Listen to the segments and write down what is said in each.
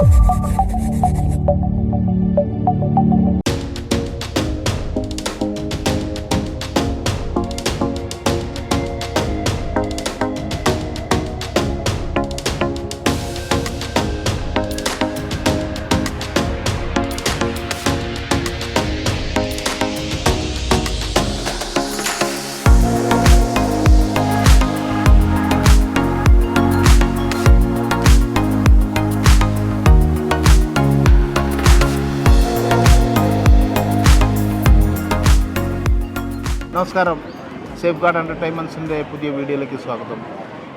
Thank you. നമസ്കാരം. Safe guard എന്റർടൈൻമെന്റ്സിന്റെ പുതിയ വീഡിയോയിലേക്ക് സ്വാഗതം.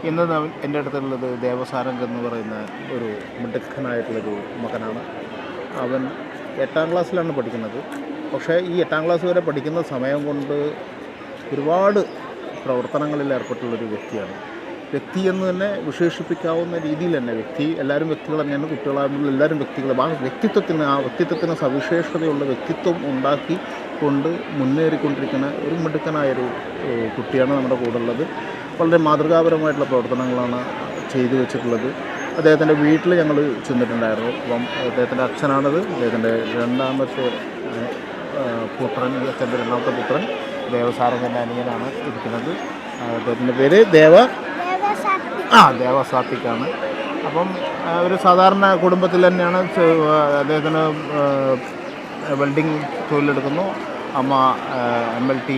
ഇന്ന് എന്റെ അടുത്തുള്ളത് ദേവസാരംഗ് എന്ന് പറയുന്ന ഒരു മിടുക്കനായിട്ടുള്ളൊരു മകനാണ്. അവൻ എട്ടാം ക്ലാസ്സിലാണ് പഠിക്കുന്നത്. പക്ഷേ ഈ എട്ടാം ക്ലാസ് വരെ പഠിക്കുന്ന സമയം കൊണ്ട് ഒരുപാട് പ്രവർത്തനങ്ങളിൽ ഏർപ്പെട്ടുള്ളൊരു വ്യക്തിയാണ്. വ്യക്തി എന്ന് തന്നെ വിശേഷിപ്പിക്കാവുന്ന രീതിയിൽ തന്നെ വ്യക്തി. എല്ലാവരും വ്യക്തികൾ തന്നെയാണ് കുട്ടികളാകുമ്പോൾ എല്ലാവരും വ്യക്തികൾ ആ വ്യക്തിത്വത്തിന് ആ വ്യക്തിത്വത്തിന് സവിശേഷതയുള്ള വ്യക്തിത്വം ഉണ്ടാക്കി കൊണ്ട് മുന്നേറിക്കൊണ്ടിരിക്കുന്ന ഒരു മിടുക്കനായൊരു കുട്ടിയാണ് നമ്മുടെ കൂടെ ഉള്ളത് വളരെ മാതൃകാപരമായിട്ടുള്ള പ്രവർത്തനങ്ങളാണ് ചെയ്തു വെച്ചിട്ടുള്ളത്. അദ്ദേഹത്തിന്റെ വീട്ടിൽ ഞങ്ങൾ ചെന്നിട്ടുണ്ടായിരുന്നു. അപ്പം അദ്ദേഹത്തിന്റെ അച്ഛനാണത്. അദ്ദേഹത്തിന്റെ രണ്ടാമത്തെ പുത്രൻ ഈ അച്ഛന്റെ രണ്ടാമത്തെ പുത്രൻ ദേവസാരംഗന്റെ അനിയനാണ് ഇരിക്കുന്നത് അദ്ദേഹത്തിന്റെ പേര് ദേവ ആ ദേവസാത്വിക്കാണ് അപ്പം ഒരു സാധാരണ കുടുംബത്തിൽ തന്നെയാണ് അദ്ദേഹത്തിന് വെൽഡിങ് തൊഴിലെടുക്കുന്നു. അമ്മ എം എൽ ടി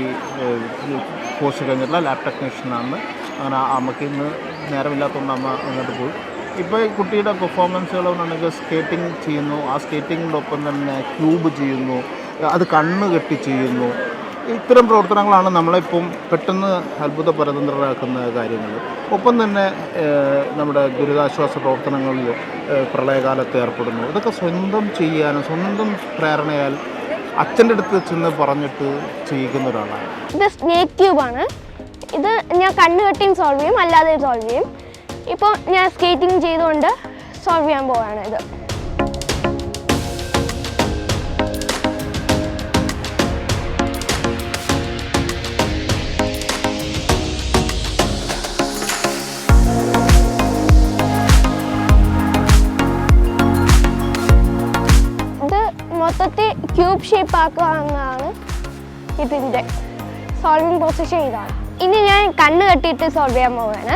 കോഴ്സ് കഴിഞ്ഞിട്ടുള്ള ലാബ് ടെക്നീഷ്യനാണ് അങ്ങനെ അമ്മയ്ക്ക് ഇന്ന് നേരമില്ലാത്തതുകൊണ്ട് അമ്മ അങ്ങോട്ട് പോയി. ഇപ്പോൾ ഈ കുട്ടിയുടെ പെർഫോമൻസുകൾ എന്നുണ്ടെങ്കിൽ സ്കേറ്റിംഗ് ചെയ്യുന്നു. ആ സ്കേറ്റിങ്ങിന്റെ ഒപ്പം തന്നെ ക്യൂബ് ചെയ്യുന്നു. അത് കണ്ണ് കെട്ടി ചെയ്യുന്നു. ഇത്തരം പ്രവർത്തനങ്ങളാണ് നമ്മളിപ്പം പെട്ടെന്ന് അത്ഭുത പരതന്ത്രരാക്കുന്ന കാര്യങ്ങൾ. ഒപ്പം തന്നെ നമ്മുടെ ദുരിതാശ്വാസ പ്രവർത്തനങ്ങളിൽ പ്രളയകാലത്ത് ഏർപ്പെടുന്നു. ഇതൊക്കെ സ്വന്തം ചെയ്യാനും സ്വന്തം പ്രേരണയാൽ അച്ഛന്റെ അടുത്ത് ചെന്ന് പറഞ്ഞിട്ട് ചെയ്യിക്കുന്ന ഒരാളാണ്. ഇത് സ്നേക്ക് ക്യൂബാണ് ഇത് ഞാൻ കണ്ണു കെട്ടിയും സോൾവ് ചെയ്യും അല്ലാതെ സോൾവ് ചെയ്യും. ഇപ്പോൾ ഞാൻ സ്കേറ്റിംഗ് ചെയ്തുകൊണ്ട് സോൾവ് ചെയ്യാൻ പോവാണ് ഇത്. മൊത്തത്തിൽ ക്യൂബ് ഷേപ്പ് ആക്കുക എന്നതാണ് ഇതിന്റെ സോൾവിങ് പൊസിഷൻ ഇതാണ് ഇനി ഞാൻ കണ്ണ് കെട്ടിയിട്ട് സോൾവ് ചെയ്യാൻ പോവുകയാണ്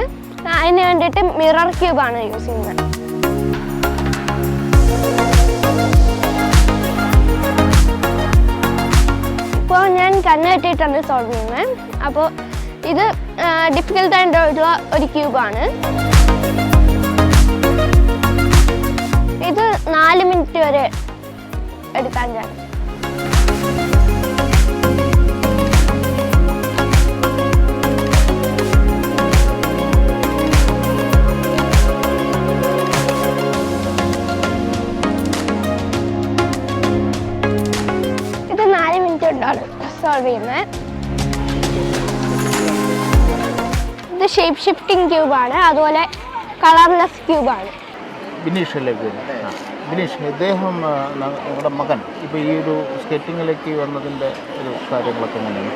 അതിന് വേണ്ടിയിട്ട് മിറർ ക്യൂബാണ് യൂസ് ചെയ്യുന്നത്. ഇപ്പോൾ ഞാൻ കണ്ണ് കെട്ടിയിട്ടാണ് സോൾവ് ചെയ്യുന്നത്. അപ്പോൾ ഇത് ഡിഫിക്കൽട്ട് ആയിട്ടുള്ള ഒരു ക്യൂബാണ് ഇത് നാല് മിനിറ്റ് വരെ ചാൻസ് ഇത് നാല് മിനിറ്റ് കൊണ്ടാണ് സോൾവ് ചെയ്യുന്നത് ഇത് ഷേപ്പ് ഷിഫ്റ്റിംഗ് ക്യൂബാണ് അതുപോലെ കളർലെസ് ക്യൂബാണ് ബിനീഷ് ബിനീഷ് ഇദ്ദേഹം നമ്മുടെ മകൻ. ഇപ്പോൾ ഈ ഒരു സ്കേറ്റിങ്ങിലേക്ക് വന്നതിന്റെ ഒരു കാര്യങ്ങളൊക്കെ എങ്ങനെയാണ്?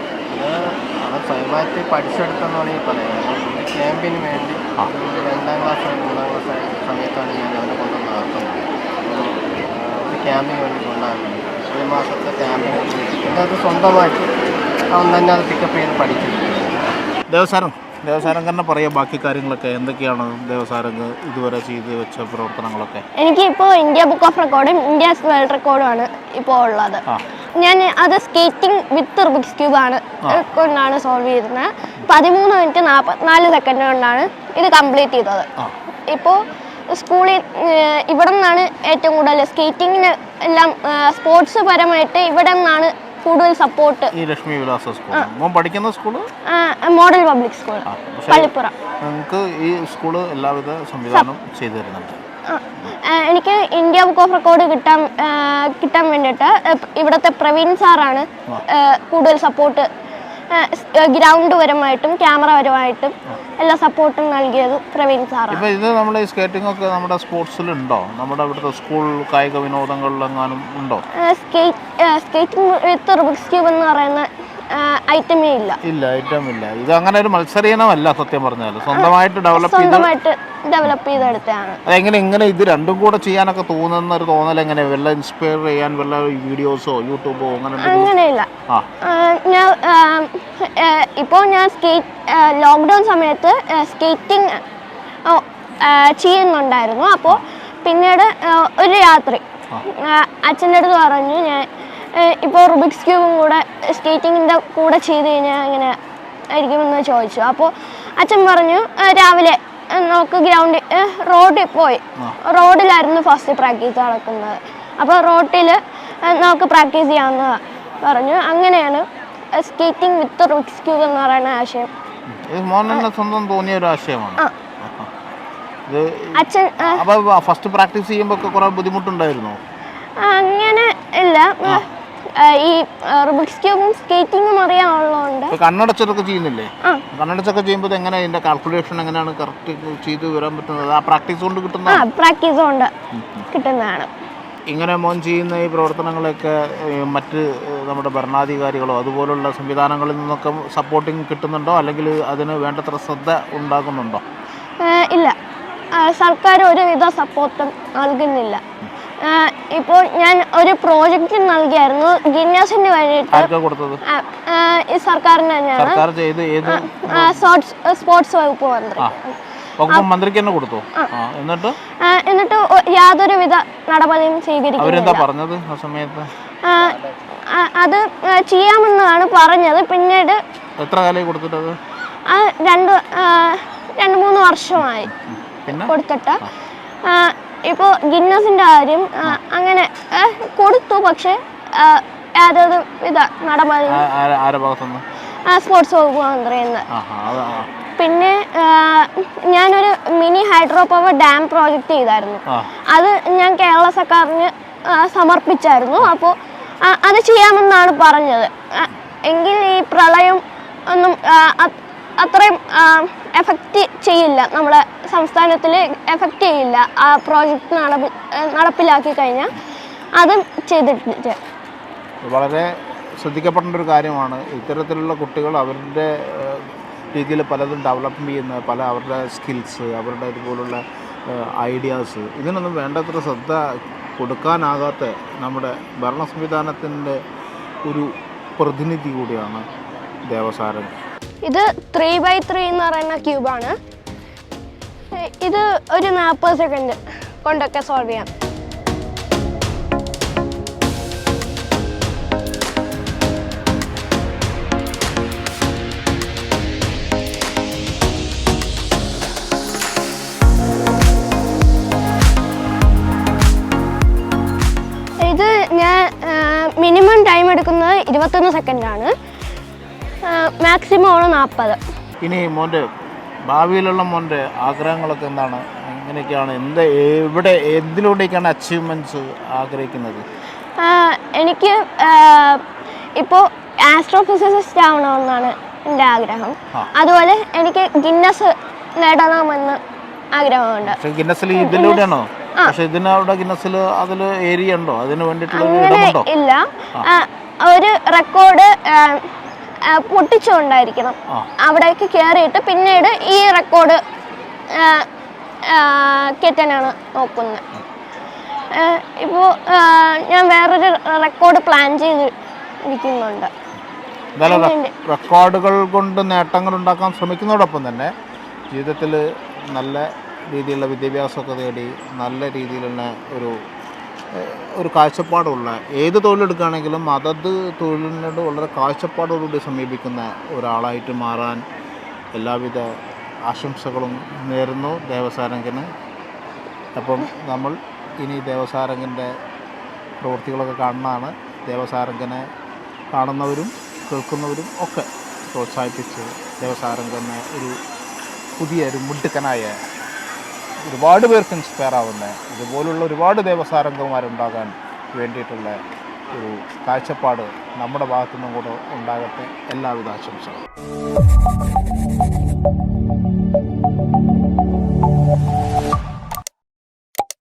അവൻ സ്വയമായിട്ട് പഠിച്ചെടുത്തെന്ന് വേണമെങ്കിൽ പറയാം. ഒരു ക്യാമ്പിന് വേണ്ടി രണ്ടാം ക്ലാസ് മൂന്നാം ക്ലാസ് സമയത്താണ് ഞാൻ അവനെ കൊണ്ടുവന്ന് നടത്തുന്നത്. ഒരു ക്യാമ്പിന് വേണ്ടി കൊണ്ടാകുന്നത് ഒരു മാസത്തെ ക്യാമ്പിന് വേണ്ടി. അത് സ്വന്തമായിട്ട് അവൻ തന്നെ അത് പിക്കപ്പ് ചെയ്ത് പഠിക്കുന്നു ദേവസാരം. ദേവസാരം തന്നെ പറയാം ബാക്കി കാര്യങ്ങളൊക്കെ. എന്തൊക്കെയാണ് ദേവസാരംഗ് ഇതുവരെ ചെയ്ത് വെച്ച പ്രവർത്തനങ്ങളൊക്കെ? എനിക്ക് ഇപ്പോൾ ഇന്ത്യ ബുക്ക് ഓഫ് റെക്കോർഡും ഇന്ത്യ വേൾഡ് റെക്കോർഡുമാണ് ഇപ്പോൾ ഉള്ളത്. ഞാൻ അത് സ്കേറ്റിംഗ് വിത്ത് റുബിക്സ് ആണ്. കൊണ്ടാണ് സോൾവ് ചെയ്തത് പതിമൂന്ന് മിനിറ്റ് നാൽപ്പത്തിനാല് സെക്കൻഡ് കൊണ്ടാണ് ഇത് കംപ്ലീറ്റ് ചെയ്തത്. ഇപ്പോ ഇപ്പോൾ സ്കൂളിൽ ഇവിടെ നിന്നാണ് ഏറ്റവും കൂടുതൽ സ്കേറ്റിങ്ങിന് എല്ലാം സ്പോർട്സ് പരമായിട്ട് ഇവിടെ നിന്നാണ് കൂടുതൽ സപ്പോർട്ട് ഈ ലക്ഷ്മി വിലാസ സ്കൂൾ. മോൻ പഠിക്കുന്ന school model public school Pallippura. നിങ്ങൾക്ക് ഈ സ്കൂൾ എല്ലാവിധ സംവിധാനം ചെയ്തു തരുന്നുണ്ട്. എനിക്ക് ഇന്ത്യ ബുക്ക് ഓഫ് റെക്കോർഡ് കിട്ടാൻ കിട്ടാൻ വേണ്ടിയിട്ട് ഇവിടുത്തെ പ്രവീൺ സാറാണ് കൂടുതൽ സപ്പോർട്ട് ഗ്രൗണ്ട് പരമായിട്ടും ക്യാമറ പരമായിട്ടും എല്ലാ സപ്പോർട്ടും നൽകിയത് പ്രവീൺ സാറാണ്. ഇപ്പൊ ഇത് നമ്മൾ ഈ സ്കേറ്റിംഗ് ഒക്കെ നമ്മുടെ സ്പോർട്സിലുണ്ടോ? നമ്മുടെ ഇവിടുത്തെ സ്കൂൾ കായിക വിനോദങ്ങളിലെങ്ങാനും ഉണ്ടോ? സ്കേറ്റിംഗ് വിത്ത് റുബിക്സ് ക്യൂബ് എന്ന് പറയുന്ന ഐറ്റമേ ഇല്ല. ഇല്ല ഐറ്റം ഇല്ല. ഇത് അങ്ങനെ ഒരു മത്സരീനമല്ല സത്യം പറഞ്ഞാൽ സ്വന്തമായിട്ട് ഡെവലപ്പ് സ്വന്തമായിട്ട് ഡെവലപ്പ് ചെയ്തെടുത്തതാണ്. അതെങ്ങനെ ഇങ്ങനെ ഇത് രണ്ടും കൂടെ ചെയ്യാനൊക്കെ തോന്നുന്ന ഒരു തോന്നൽ എങ്ങനെ വല്ല ഇൻസ്പയർ ചെയ്യാൻ വല്ല വീഡിയോസോ യൂട്യൂബോ അങ്ങനെ അങ്ങനെയില്ല. ഞാൻ ഇപ്പോൾ ഞാൻ സ്കേറ്റ് ലോക്ക്ഡൗൺ സമയത്ത് സ്കേറ്റിംഗ് ചെയ്യുന്നുണ്ടായിരുന്നു. അപ്പോൾ പിന്നീട് ഒരു രാത്രി അച്ഛന്റെ അടുത്ത് പറഞ്ഞു ഞാൻ ഇപ്പോൾ റുബിക്സ് ക്യൂബും കൂടെ സ്കേറ്റിങ്ങിന്റെ കൂടെ ചെയ്ത് കഴിഞ്ഞാൽ അങ്ങനെ ആയിരിക്കുമെന്ന് ചോദിച്ചു. അപ്പോൾ അച്ഛൻ പറഞ്ഞു രാവിലെ നമുക്ക് ഗ്രൗണ്ടിൽ റോഡിൽ പോയി. റോഡിലായിരുന്നു ഫസ്റ്റ് പ്രാക്ടീസ് നടക്കുന്നത്. അപ്പോൾ റോട്ടിൽ നമുക്ക് പ്രാക്ടീസ് ചെയ്യാമെന്ന് പറഞ്ഞു. അങ്ങനെയാണ് സ്കേറ്റിംഗ് വിത്ത് റുബിക്സ് ക്യൂബ് എന്ന് പറയുന്ന ആശയം. സ്വന്തം തോന്നിയ ഒരു ആശയമാണ്. അച്ഛൻ ഫസ്റ്റ് പ്രാക്ടീസ് ചെയ്യുമ്പോൾ ഒക്കെ കുറെ ബുദ്ധിമുട്ടുണ്ടായിരുന്നോ? അങ്ങനെ ഇല്ല. ഈ റുബിക്സ് ക്യൂബും സ്കേറ്റിംഗും അറിയാനുള്ളതുകൊണ്ട്. ഇപ്പൊ കണ്ണടച്ചതൊക്കെ ചെയ്യുന്നില്ലേ? കണ്ണടച്ചൊക്കെ ചെയ്യുമ്പോൾ എങ്ങനെ അതിന്റെ കാൽക്കുലേഷൻ എങ്ങനെയാണ് കറക്റ്റ് ചെയ്ത് വരാൻ പറ്റുന്നത്? ആ പ്രാക്ടീസ് കൊണ്ട് കിട്ടുന്ന ആ പ്രാക്ടീസ് കൊണ്ട് കിട്ടുന്നതാണ്. ഇങ്ങനെ മോൻ ചെയ്യുന്ന ഈ പ്രവർത്തനങ്ങളൊക്കെ മറ്റ് നമ്മുടെ ഭരണാധികാരികളോ അതുപോലുള്ള സംവിധാനങ്ങളിൽ നിന്നൊക്കെ സപ്പോർട്ടിങ് കിട്ടുന്നുണ്ടോ? അല്ലെങ്കിൽ അതിന് വേണ്ടത്ര ശ്രദ്ധ ഉണ്ടാകുന്നുണ്ടോ? ഇല്ല. സർക്കാർ ഒരുവിധ സപ്പോർട്ടും നൽകുന്നില്ല. ഇപ്പോൾ ഞാൻ ഒരു പ്രോജക്റ്റ് നൽകിയായിരുന്നു ഗിന്നാസിന് വേണ്ടിയിട്ട്. ഈ സർക്കാരിന് തന്നെയാണ്. സ്പോർട്സ് വകുപ്പ് മന്ത്രി. മന്ത്രിക്ക് തന്നെ കൊടുത്തു? എന്നിട്ട്? എന്നിട്ട് യാതൊരുവിധ നടപടിയും സ്വീകരിക്കുന്നത് പറഞ്ഞത് ആ സമയത്ത്? അത് ചെയ്യാമെന്നാണ് പറഞ്ഞത്. പിന്നീട് എത്ര കാലമായി കൊടുത്തിട്ടത്? രണ്ട് രണ്ട് മൂന്ന് വർഷമായി കൊടുത്തിട്ട്. ഇപ്പോൾ ഗിന്നസിന്റെ കാര്യം അങ്ങനെ കൊടുത്തു പക്ഷേ യാതൊരു നടപടി ആ- സ്പോർട്സ് വകുപ്പ് മന്ത്രിയെന്ന് പിന്നെ ഞാനൊരു mini hydro power dam project ചെയ്തായിരുന്നു അത് ഞാൻ കേരള സർക്കാരിന് സമർപ്പിച്ചായിരുന്നു. അപ്പോൾ അത് ചെയ്യാമെന്നാണ് പറഞ്ഞത്. എങ്കിൽ ഈ പ്രളയം ഒന്നും അത്രയും എഫക്റ്റ് ചെയ്യില്ല. നമ്മുടെ സംസ്ഥാനത്തിൽ എഫക്റ്റ് ചെയ്യില്ല. ആ പ്രോജക്റ്റ് നടപ്പ് നടപ്പിലാക്കി കഴിഞ്ഞാൽ അതും ചെയ്തിട്ടുണ്ട് വളരെ ശ്രദ്ധിക്കപ്പെടേണ്ട ഒരു കാര്യമാണ്. ഇത്തരത്തിലുള്ള കുട്ടികൾ അവരുടെ രീതിയിൽ പലതും ഡെവലപ്പ് ചെയ്യുന്ന പല അവരുടെ സ്കിൽസ് അവരുടെ ഇതുപോലുള്ള ഐഡിയാസ് ഇതിനൊന്നും വേണ്ടത്ര ശ്രദ്ധ കൊടുക്കാനാകാത്ത നമ്മുടെ ഭരണ സംവിധാനത്തിന്റെ ഒരു പ്രതിനിധി കൂടിയാണ് ദേവസാരൻ ഇത് ത്രീ ബൈ ത്രീ എന്ന് പറയുന്ന ക്യൂബാണ് ഇത് ഒരു നാൽപ്പത് സെക്കൻഡ് കൊണ്ടൊക്കെ സോൾവ് ചെയ്യാം. ഇത് ഞാൻ മിനിമം ടൈം എടുക്കുന്നത് ഇരുപത്തൊന്ന് സെക്കൻഡാണ് മാക്സിമം ആണ് നാൽപ്പത് ഇനി മോന്റെ ഭാവിയിലുള്ള മോന്റെ ആഗ്രഹങ്ങളൊക്കെ എന്താണ്? എങ്ങനെയൊക്കെയാണ്? എന്ത് എവിടെ എന്തിലൂടെയൊക്കെയാണ് അച്ചീവ്മെന്റ്സ് ആഗ്രഹിക്കുന്നത്? എനിക്ക് ഇപ്പോൾ ആസ്ട്രോഫിസിസിസ്റ്റ് ആവണമെന്നാണ് എന്റെ ആഗ്രഹം. അതുപോലെ എനിക്ക് ഗിന്നസ് നേടണമെന്ന് ആഗ്രഹമുണ്ട്. ഗിന്നസിൽ ഇതിലൂടെയാണോ? പക്ഷെ ഇതിനവിടെ ഗിന്നസിൽ അതിൽ ഏരിയ ഉണ്ടോ? അതിന് വേണ്ടിയിട്ടുള്ള ഇല്ല. ഒരു റെക്കോർഡ് പൊട്ടിച്ചുകൊണ്ടായിരിക്കണം. അവിടേക്ക് കയറിയിട്ട് പിന്നീട് ഈ റെക്കോർഡ് കെറ്റാനാണ് നോക്കുന്നത്. ഇപ്പോൾ ഞാൻ വേറൊരു റെക്കോർഡ് പ്ലാൻ ചെയ്ത് ഇരിക്കുന്നുണ്ട് റെക്കോർഡുകൾ കൊണ്ട് നേട്ടങ്ങൾ ഉണ്ടാക്കാൻ ശ്രമിക്കുന്നതോടൊപ്പം തന്നെ ജീവിതത്തിൽ നല്ല രീതിയിലുള്ള വിദ്യാഭ്യാസമൊക്കെ നേടി നല്ല രീതിയിലുള്ള ഒരു ഒരു കാഴ്ചപ്പാടുള്ള ഏത് തൊഴിലെടുക്കുകയാണെങ്കിലും അതത് തൊഴിലിനോട് വളരെ കാഴ്ചപ്പാടോടുകൂടി സമീപിക്കുന്ന ഒരാളായിട്ട് മാറാൻ എല്ലാവിധ ആശംസകളും നേരുന്നു ദേവസാരംഗന്. അപ്പം നമ്മൾ ഇനി ദേവസാരംഗന്റെ പ്രവൃത്തികളൊക്കെ കാണുന്നതാണ്. ദേവസാരംഗനെ കാണുന്നവരും കേൾക്കുന്നവരും ഒക്കെ പ്രോത്സാഹിപ്പിച്ച് ദേവസാരംഗനെ ഒരു പുതിയ ഒരു മുടുക്കനായ ഒരുപാട് പേർക്ക് ഇൻസ്പയർ ആവുന്ന ഇതുപോലുള്ള ഒരുപാട് ദേവസാരംഗന്മാരുണ്ടാകാൻ വേണ്ടിയിട്ടുള്ള ഒരു കാഴ്ചപ്പാട് നമ്മുടെ ഭാഗത്തു നിന്നും കൂടെ ഉണ്ടാകട്ടെ. എല്ലാവിധ ആശംസകളും.